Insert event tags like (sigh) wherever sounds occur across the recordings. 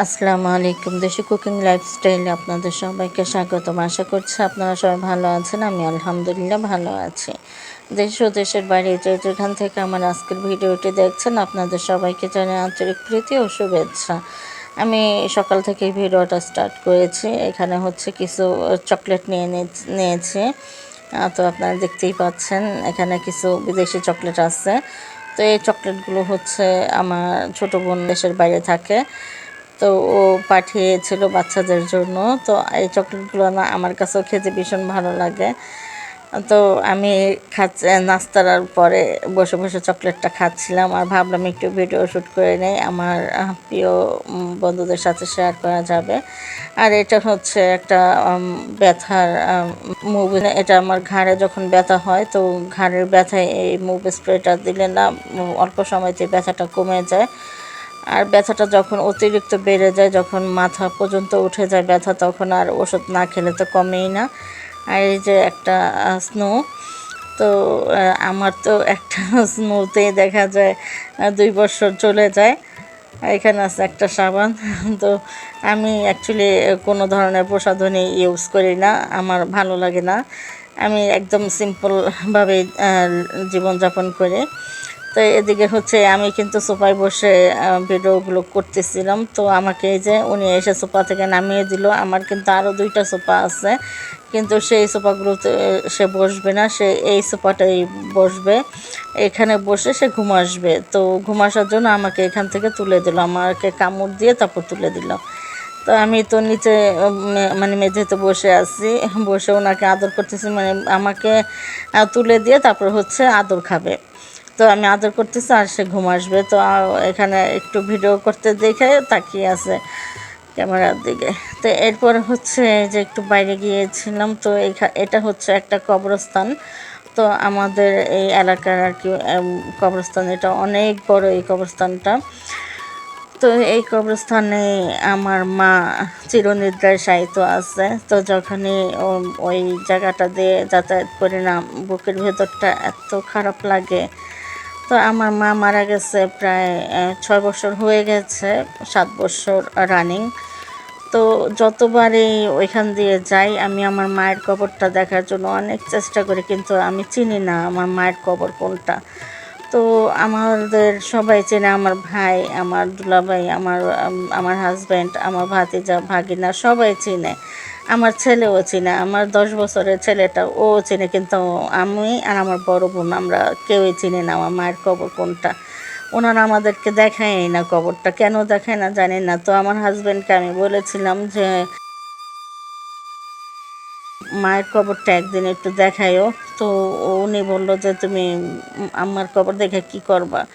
আসসালামু আলাইকুম। দেশি কুকিং লাইফস্টাইলে আপনাদের সবাইকে স্বাগতম। আশা করছি আপনারা সবাই ভালো আছেন, আমি আলহামদুলিল্লাহ ভালো আছি। দেশ ও দেশের বাইরে যে যেখান থেকে আমার আজকের ভিডিওটি দেখছেন, আপনাদের সবাইকে জানাই আন্তরিক প্রীতি ও শুভেচ্ছা। আমি সকাল থেকে ভিডিওটা স্টার্ট করেছি। এখানে হচ্ছে কিছু চকলেট নিয়ে নিয়েছি। তো আপনারা দেখতেই পাচ্ছেন, এখানে কিছু বিদেশি চকলেট আছে। তো এই চকলেটগুলো হচ্ছে আমার ছোট বোন দেশের বাইরে থাকে। তো ও পাঠিয়েছিল বাচ্চাদের জন্য। তো এই চকলেটগুলো না আমার কাছেও খেতে ভীষণ ভালো লাগে। তো আমি খাচ্ছি, নাস্তার পরে বসে বসে চকলেটটা খাচ্ছিলাম আর ভাবলাম একটু ভিডিও শ্যুট করে নেই। আমার প্রিয় বন্ধুদের সাথে শেয়ার করা যাবে। আর এটা হচ্ছে একটা ব্যথার মুভি এটা আমার ঘাড়ে যখন ব্যথা হয় তো ঘাড়ের ব্যথায় এই মুভ স্প্রেটা দিলে না অল্প সময়তে ব্যথাটা কমে যায়। আর ব্যথাটা যখন অতিরিক্ত বেড়ে যায়, যখন মাথা পর্যন্ত উঠে যায় ব্যথা, তখন আর ওষুধ না খেলে তো কমেই না। আর এই যে একটা স্নো, তো আমার তো একটা (laughs) স্নোতেই দেখা যায় দুই বছর চলে যায়। এখানে আছে একটা সাবান, (laughs) তো আমি অ্যাকচুয়ালি কোনো ধরনের প্রসাধনী ইউজ করি না, আমার ভালো লাগে না। আমি একদম সিম্পলভাবে জীবনযাপন করি। তো এদিকে হচ্ছে আমি কিন্তু সোফায় বসে ভিডিওগুলো করতেছিলাম। তো আমাকে এই যে উনি এসে সোফা থেকে নামিয়ে দিল। আমার কিন্তু আরও দুইটা সোফা আছে। কিন্তু সেই সোফাগুলোতে সে বসবে না। সে এই সোফাটাই বসবে। এখানে বসে সে ঘুম আসবে। তো ঘুম আসার জন্য আমাকে এখান থেকে তুলে দিল। আমাকে কামড় দিয়ে তারপর তুলে দিল। তো আমি তো নিচে মানে মেঝেতে বসে আছি। বসে ওনাকে আদর করতেছি। মানে আমাকে তুলে দিয়ে তারপর হচ্ছে আদর খাবে। তো আমি আদর করতেছি আর সে ঘুম আসবে। তো এখানে একটু ভিডিও করতে দেখে তাকিয়ে আছে ক্যামেরার দিকে। তো এরপর হচ্ছে যে একটু বাইরে গিয়েছিলাম, তো এটা হচ্ছে একটা কবরস্থান। তো আমাদের এই এলাকার আর কি কবরস্থান, এটা অনেক বড় এই কবরস্থানটা। তো এই কবরস্থানে আমার মা চিরনিদ্রায় সাহিত্য আছে। তো যখনই ওই জায়গাটা দিয়ে যাতায়াত করি না, বুকের ভেতরটা এত খারাপ লাগে। তো আমার মা মারা গেছে প্রায় ছয় বছর হয়ে গেছে, সাত বছর রানিং তো যতবারই ওইখান দিয়ে যাই, আমি আমার মায়ের কবরটা দেখার জন্য অনেক চেষ্টা করি, কিন্তু আমি চিনি না আমার মায়ের কবর কোনটা। তো আমাদের সবাই চেনে আমার ভাই, আমার দুলাভাই, আমার আমার হাজব্যান্ড আমার ভাতিজা, ভাগিনা, সবাই চিনে। আমার ছেলেও চিনে, আমার দশ বছরের ছেলেটা, ও চিনে, কিন্তু আমি আর আমার বড় বোন, আমরা কেউই চিনি না, আমার মায়ের কবর কোনটা? ওনারা আমাদেরকে দেখায় না কবরটা। কেন দেখায় না জানি না। তো আমার হাজব্যান্ডকে আমি বলেছিলাম যে, মায়ের কবরটা একদিন একটু দেখায়ও। তো উনি বলল যে, তুমি আমার কবর দেখে কি করবা?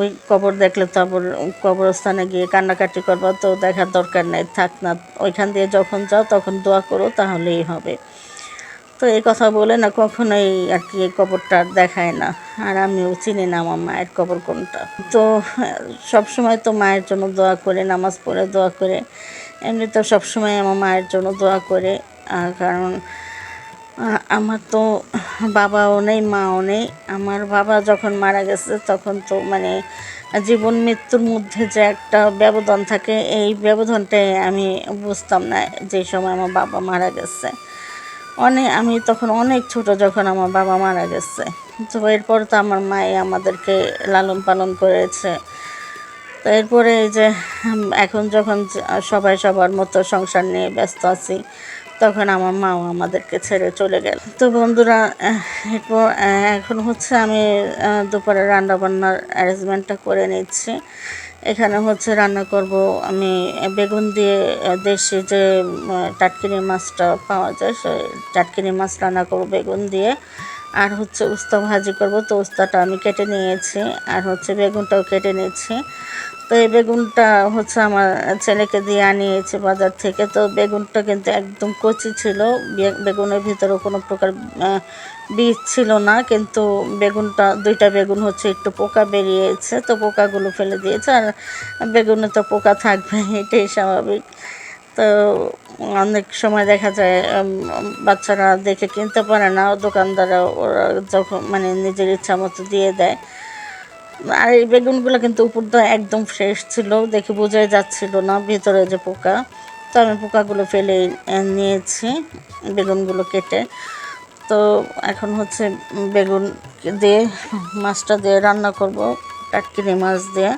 ওই কবর দেখলে তো আবার কবরস্থানে গিয়ে কান্নাকাটি করবা, তো দেখার দরকার নেই, থাক না। ওইখান দিয়ে যখন যাও, তখন দোয়া করো, তাহলেই হবে। তো এই কথা বলে না, কখনোই আর কি এই কবরটা দেখায় না। আর আমিও চিনি না আমার মায়ের কবর কোনটা। তো, সব সময় তো মায়ের জন্য দোয়া করে, নামাজ পড়ে দোয়া করে। এমনি তো সবসময় আমার মায়ের জন্য দোয়া করে। কারণ আমার তো বাবাও নেই, মাও নেই। আমার বাবা যখন মারা গেছে, তখন তো মানে জীবন মৃত্যুর মধ্যে যে একটা ব্যবধান থাকে, এই ব্যবধানটাই আমি বুঝতাম না যে সময় আমার বাবা মারা গেছে। অনেক আমি তখন অনেক ছোট যখন আমার বাবা মারা গেছে। তো এরপর তো আমার মাই আমাদেরকে লালন পালন করেছে। তো এরপরে এই যে, এখন যখন সবাই সবার মতো সংসার নিয়ে ব্যস্ত আছি তখন আমার মাও আমাদেরকে ছেড়ে চলে গেল। তো বন্ধুরা এরপর এখন হচ্ছে আমি দুপুরে রান্নাবান্নার অ্যারেঞ্জমেন্টটা করে নিচ্ছি। এখানে হচ্ছে রান্না করব আমি বেগুন দিয়ে দেশি যে টাটকিনি মাছটা পাওয়া যায়, সেই টাটকিনি মাছ রান্না করব বেগুন দিয়ে। আর হচ্ছে উস্তা ভাজি করব। তো উস্তাটা আমি কেটে নিয়েছি আর হচ্ছে বেগুনটাও কেটে নিয়েছি। তো এই বেগুনটা হচ্ছে আমার ছেলেকে দিয়ে আনিয়েছে বাজার থেকে। তো বেগুনটা কিন্তু একদম কচি ছিল। বেগুনের ভিতরে কোনো প্রকার বীজ ছিল না। কিন্তু বেগুনটা, দুইটা বেগুন হচ্ছে একটু পোকা বেরিয়েছে। তো পোকাগুলো ফেলে দিয়েছে। আর বেগুনে তো পোকা থাকবে এটাই স্বাভাবিক। তো অনেক সময় দেখা যায় বাচ্চারা দেখে কিনতে পারে না। দোকানদাররা ওরা যখন মানে নিজের ইচ্ছা মতো দিয়ে দেয়। আর এই বেগুনগুলো কিন্তু উপর দিয়ে একদম ফ্রেশ ছিল, দেখে বোঝাই যাচ্ছিল না ভিতরে যে পোকা। তো আমি পোকাগুলো ফেলে নিয়েছি, বেগুনগুলো কেটে। তো এখন হচ্ছে বেগুন দিয়ে, মাছটা দিয়ে রান্না করব, টাটকিনি মাছ দিয়ে।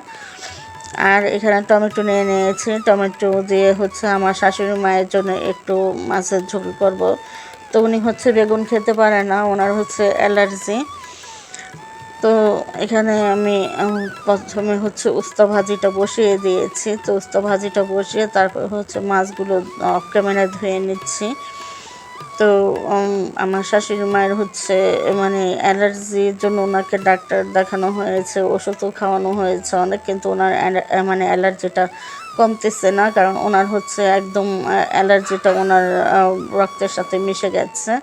আর এখানে টমেটো নিয়ে নিয়েছি। টমেটো দিয়ে হচ্ছে আমার শাশুড়ি মায়ের জন্য একটু মাছের ঝোল করব। তো উনি হচ্ছে বেগুন খেতে পারে না, ওনার হচ্ছে অ্যালার্জি। তো এখানে আমি প্রথমে হচ্ছে উস্তা ভাজিটা বসিয়ে দিয়েছি। তো উস্তা ভাজিটা বসিয়ে তারপর হচ্ছে মাছগুলো অফ ক্যামেরায় ধুয়ে নিচ্ছি। তো আমার শাশুড়ি মায়ের হচ্ছে মানে অ্যালার্জির জন্য ওনাকে ডাক্তার দেখানো হয়েছে, ওষুধও খাওয়ানো হয়েছে অনেক, কিন্তু ওনার মানে অ্যালার্জিটা কমতেছে না, কারণ ওনার হচ্ছে একদম অ্যালার্জিটা ওনার রক্তের সাথে মিশে গেছে।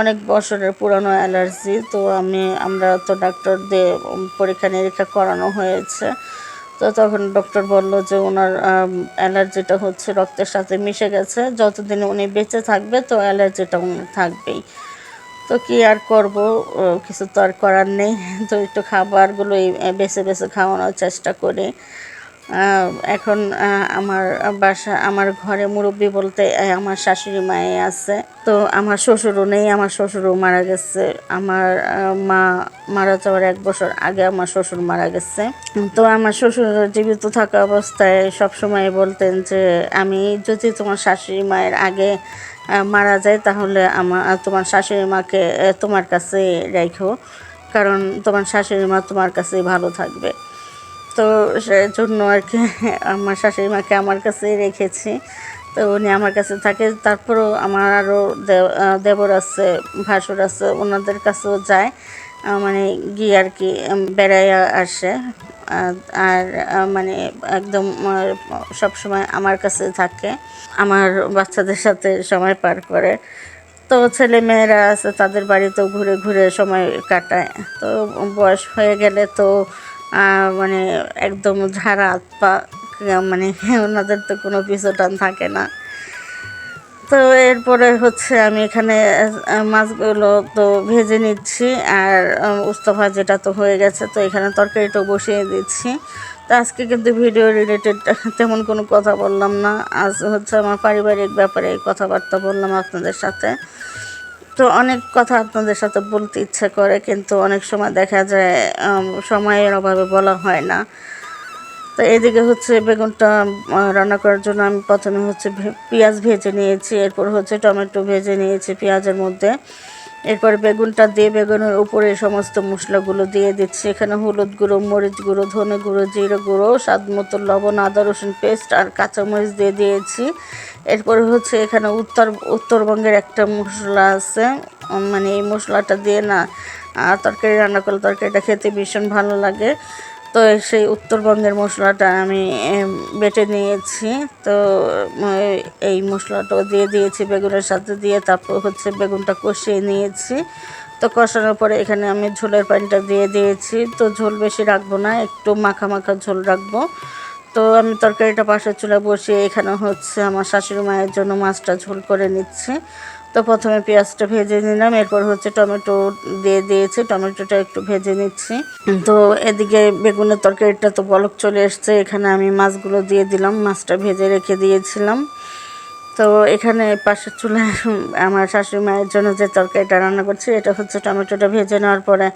অনেক বছরের পুরানো অ্যালার্জি, তো আমি, আমরা তো ডাক্তার দিয়ে পরীক্ষা নিরীক্ষা করানো হয়েছে। তো তখন ডক্টর বলল যে ওনার অ্যালার্জিটা হচ্ছে রক্তের সাথে মিশে গেছে। যতদিন উনি বেঁচে থাকবে তো অ্যালার্জিটা উনি থাকবেই। তো কি আর করব? কিছু তো আর করার নেই। (laughs) তো একটু খাবারগুলো বেছে বেছে খাওয়ানোর চেষ্টা করি। এখন আমার বাসা, আমার ঘরে মুরব্বী বলতে আমার শাশুড়ি মায়ে আছে। তো আমার শ্বশুরও নেই, আমার শ্বশুরও মারা গেছে। আমার মা মারা যাওয়ার এক বছর আগে আমার শ্বশুর মারা গেছে। তো আমার শ্বশুর জীবিত থাকা অবস্থায় সবসময় বলতেন যে, আমি যদি তোমার শাশুড়ি মায়ের আগে মারা যায় তাহলে আমার তোমার শাশুড়ি মাকে তোমার কাছে রেখো কারণ তোমার শাশুড়ি মা তোমার কাছেই ভালো থাকবে। তো সেজন্য আর কি আমার শাশুড়ি মাকে আমার কাছেই রেখেছি। তো উনি আমার কাছে থাকে, তারপরেও আমার আরও দেবর আছে, ভাসুর আছে, ওনাদের কাছেও যায়। মানে গিয়ে আর কি বেড়াইয়া আসে। আর মানে একদম সব সময় আমার কাছে থাকে। আমার বাচ্চাদের সাথে সময় পার করে। তো ছেলে মেয়েরা আছে, তাদের বাড়িতেও ঘুরে ঘুরে সময় কাটায়। তো বয়স হয়ে গেলে তো মানে একদম ঝাড়া হাত পা মানে ওনাদের তো কোনো পিছু টান থাকে না। তো এরপরে হচ্ছে আমি এখানে মাছগুলো তো ভেজে নিচ্ছি আর উস্তফা যেটা তো হয়ে গেছে, তো এখানে তরকারিটাও বসিয়ে দিচ্ছি। তো আজকে কিন্তু ভিডিও রিলেটেড তেমন কোনো কথা বললাম না। আজ হচ্ছে আমার পারিবারিক ব্যাপারে কথাবার্তা বললাম আপনাদের সাথে। তো অনেক কথা আপনাদের সাথে বলতে ইচ্ছে করে, কিন্তু অনেক সময় দেখা যায় সময়ের অভাবে বলা হয় না। তো এদিকে হচ্ছে বেগুনটা রান্না করার জন্য আমি প্রথমে হচ্ছে পেঁয়াজ ভেজে নিয়েছি, এরপর হচ্ছে টমেটো ভেজে নিয়েছি পেঁয়াজের মধ্যে। এরপর বেগুনটা দিয়ে বেগুনের উপরে সমস্ত মশলাগুলো দিয়ে দিচ্ছি। এখানে হলুদ গুঁড়ো, মরিচ গুঁড়ো, ধনে গুঁড়ো, জিরে গুঁড়ো, স্বাদ মতো লবণ, আদা, রসুন পেস্ট আর কাঁচামরিচ দিয়ে দিয়েছি। এরপরে হচ্ছে এখানে উত্তর, উত্তরবঙ্গের একটা মশলা আছে। মানে এই মশলাটা দিয়ে না তরকারি রান্না করলে তরকারিটা খেতে ভীষণ ভালো লাগে। তো সেই উত্তরবঙ্গের মশলাটা আমি বেটে নিয়েছি। তো এই মশলাটাও দিয়ে দিয়েছি বেগুনের সাথে দিয়ে, তারপর হচ্ছে বেগুনটা কষিয়ে নিয়েছি। তো কষানোর পরে এখানে আমি ঝোলের পানিটা দিয়ে দিয়েছি। তো ঝোল বেশি রাখব না, একটু মাখা মাখা ঝোল রাখব। তো আমি তরকারিটা পাশের চুলা বসিয়ে এখানে হচ্ছে আমার শাশুড়ি মায়ের জন্য মাছটা ঝোল করে নিচ্ছি। তো প্রথমে পেঁয়াজটা ভেজে নিলাম, এরপর হচ্ছে টমেটো দিয়ে দিয়েছি, টমেটোটা একটু ভেজে নিচ্ছি। তো এদিকে বেগুনের তরকারিটা তো বলক চলে এসছে, এখানে আমি মাছগুলো দিয়ে দিলাম, মাছটা ভেজে রেখে দিয়েছিলাম। তো এখানে পাশের চুলায় আমার শাশুড়ি মায়ের জন্য যে তরকারিটা রান্না করছি, এটা হচ্ছে টমেটোটা ভেজে নেওয়ার পরে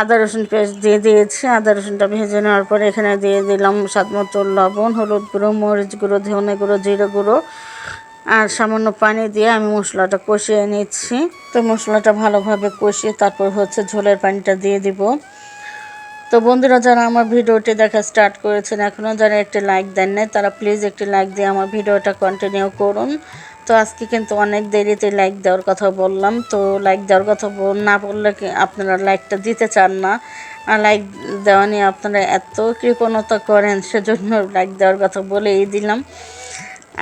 আদা, রসুন পেস্ট দিয়ে দিয়েছি। আদা, রসুনটা ভেজে নেওয়ার পরে এখানে দিয়ে দিলাম স্বাদ মতো লবণ, হলুদ গুঁড়ো, মরিচ গুঁড়ো, ধনে গুঁড়ো, জিরে গুঁড়ো আর সামান্য পানি দিয়ে আমি মশলাটা কষিয়ে নিচ্ছি। তো মশলাটা ভালোভাবে কষিয়ে তারপর হচ্ছে ঝোলের পানিটা দিয়ে দিব। তো বন্ধুরা, যারা আমার ভিডিওটি দেখা স্টার্ট করেছেন, এখনও যারা একটি লাইক দেন নাই, তারা প্লিজ একটি লাইক দিয়ে আমার ভিডিওটা কন্টিনিউ করুন। তো আজকে কিন্তু অনেক দেরিতে লাইক দেওয়ার কথা বললাম। তো লাইক দেওয়ার কথা না বললে কি আপনারা লাইকটা দিতে চান না? আর লাইক দেওয়া নিয়ে আপনারা এত কৃপণতা করেন, সেজন্য লাইক দেওয়ার কথা বলেই দিলাম।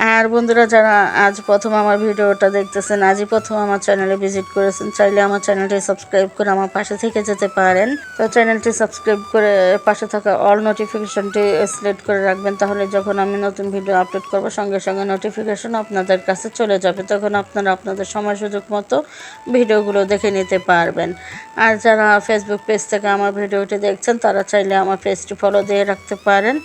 আর বন্ধুরা যারা আজ প্রথম আমার ভিডিওটা দেখতেছেন, আজই প্রথম আমার চ্যানেলে ভিজিট করেছেন, চাইলে আমার চ্যানেলটি সাবস্ক্রাইব করে আমার পাশে থেকে যেতে পারেন। তো চ্যানেলটি সাবস্ক্রাইব করে পাশে থাকা অল নোটিফিকেশনটি সিলেক্ট করে রাখবেন, তাহলে যখন আমি নতুন ভিডিও আপলোড করব, সঙ্গে সঙ্গে নোটিফিকেশন আপনাদের কাছে চলে যাবে, তখন আপনারা আপনাদের সময় সুযোগ মতো ভিডিওগুলো দেখে নিতে পারবেন। আর যারা ফেসবুক পেজ থেকে আমার ভিডিওটি দেখছেন, তারা চাইলে আমার পেজটি ফলো দিয়ে রাখতে পারেন।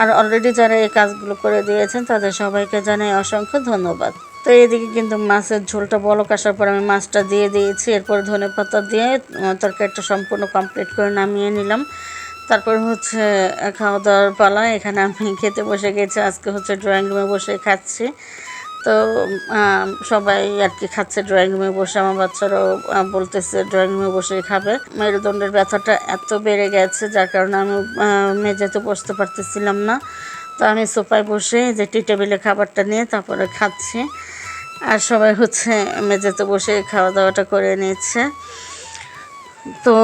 আর অলরেডি যারা এই কাজগুলো করে দিয়েছেন, তাদের সবাইকে জানাই অসংখ্য ধন্যবাদ। তো এদিকে কিন্তু মাছের ঝোলটা বলক আসার পর আমি মাছটা দিয়ে দিয়েছি, এরপর ধনে পাতা দিয়ে তরকারিটা সম্পূর্ণ কমপ্লিট করে নামিয়ে নিলাম। তারপর হচ্ছে খাওয়া দাওয়ার পালা, এখানে আমি (laughs) খেতে বসে গেছি, আজকে হচ্ছে ড্রয়িং রুমে বসে খাচ্ছি। তো সবাই আর কি খাচ্ছে ড্রয়িং রুমে বসে, আমার বাচ্চারাও বলতেছে ড্রয়িং রুমে বসে খাবে। মেরুদণ্ডের ব্যথাটা এত বেড়ে গেছে, যার কারণে আমি মেঝেতে বসতে পারতেছিলাম না। তো আমি সোফায় বসে যে টি টেবিলে খাবারটা নিয়ে তারপরে খাচ্ছি। আর সবাই হচ্ছে মেঝেতে বসে খাওয়া দাওয়াটা করে নিচ্ছে। তো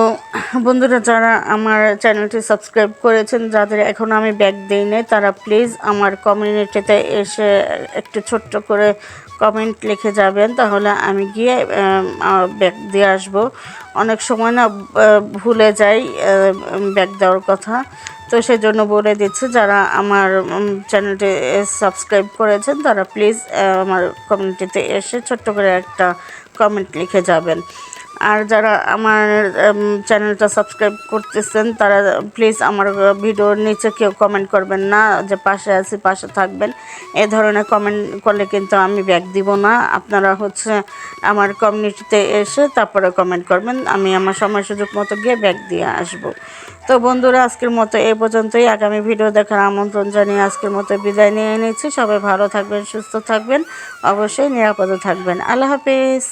বন্ধুরা, যারা আমার চ্যানেলটি সাবস্ক্রাইব করেছেন, যাদের এখনও আমি ব্যাগ দিই নাই, তারা প্লিজ আমার কমিউনিটিতে এসে একটু ছোট্ট করে কমেন্ট লিখে যাবেন, তাহলে আমি গিয়ে ব্যাগ দিয়ে আসব। অনেক সময় না ভুলে যাই ব্যাগ দেওয়ার কথা। তো সেই জন্য বলে দিচ্ছি, যারা আমার চ্যানেলটি সাবস্ক্রাইব করেছেন, তারা প্লিজ আমার কমিউনিটিতে এসে ছোট্ট করে একটা কমেন্ট লিখে যাবেন। আর যারা আমার চ্যানেলটা সাবস্ক্রাইব করতেছেন, তারা প্লিজ আমার ভিডিওর নিচে কেউ কমেন্ট করবেন না, যে পাশে আছি, পাশে থাকবেন। এ ধরনের কমেন্ট করলে কিন্তু আমি ব্যাক দিব না। আপনারা হচ্ছে আমার কমিউনিটিতে এসে তারপরে কমেন্ট করবেন। আমি আমার সময় সুযোগ মতো গিয়ে ব্যাক দিয়ে আসব। তো বন্ধুরা, আজকের মতো এ পর্যন্তই। আগামী ভিডিও দেখার আমন্ত্রণ জানিয়ে আজকের মতো বিদায় নিয়ে নিচ্ছি। সবাই ভালো থাকবেন, সুস্থ থাকবেন, অবশ্যই নিরাপদে থাকবেন। আল্লাহ হাফিজ।